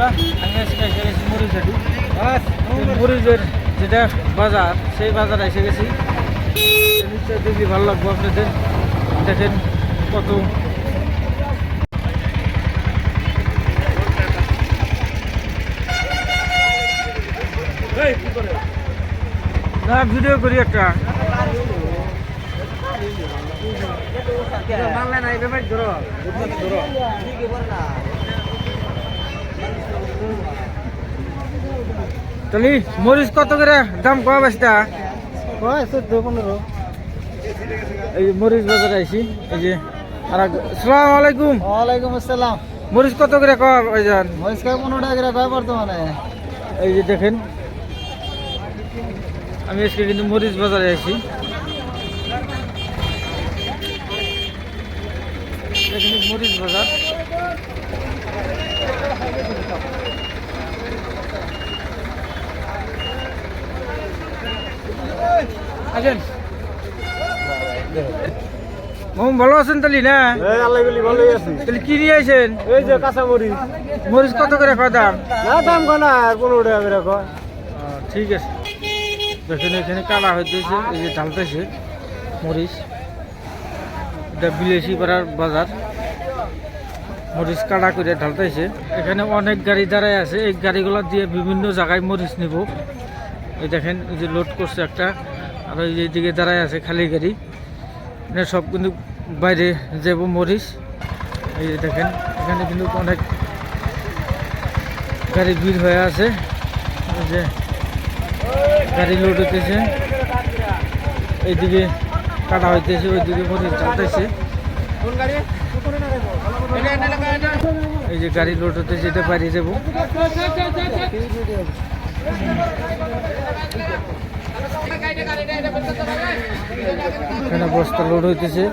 বন্ধুরা আমি আজকে এসে গেছি মরিচহাটি মরিচের যেটা বাজার সেই বাজারে এসে গেছি। নিশ্চয় দেখি ভালো লাগবো আপনাদের। দেখেন কত। না ভিডিও করি একটা। বাংলা নাই ধরো। ধরো। তাহলে মরিচ কত করে দাম কম বেচটা চোদ্দ পনেরো। এই যে মরিচ বাজারে আইছি এই যে আর সালাম আলাইকুম। ওয়ালাইকুম আসসালাম। মরিচ কত করে কম ভাইজান মরিচ খাই পনেরো টাকা করে কয় বর্তমানে? এই যে দেখেন আমি আজকে কিন্তু মরিচ বাজারে আছি মরিচ বাজার। আছেন মোম ভালো আছেন তাহলে না? ভালোই তাহলে কি নিয়ে আইছেন? এই যে কাঁচা মরিচ মরিচ কত করে কয় দাম? না দাম কয় না আর পনেরো টাকা করে কয়। ঠিক আছে। দেখেন এখানে কালা হইতেছে এই যে ঢালতেছে মরিচ। এটা বিলেসি পাড়ার বাজার। মরিচ কাটা করে ঢালতেছে। এখানে অনেক গাড়ি দাঁড়ায় আছে। এই গাড়িগুলো দিয়ে বিভিন্ন জায়গায় মরিচ নিব। এই দেখেন এই যে লোড করছে একটা। আর যে দিকে দাঁড়ায় আছে খালি গাড়ি। মানে সব কিন্তু বাইরে যাব মরিচ। এই যে দেখেন, এখানে কিন্তু অনেক গাড়ি ভিড় হয়ে আছে। যে গাড়ি লোড হইতেছে। এইদিকে কাটা হইতেছে, ওইদিকে মরিচ ঢালতেছে এই যে গাড়ি লোড হতেছে এটা বাইরে যাব। এখানে বস্তা লোড হইতেছে।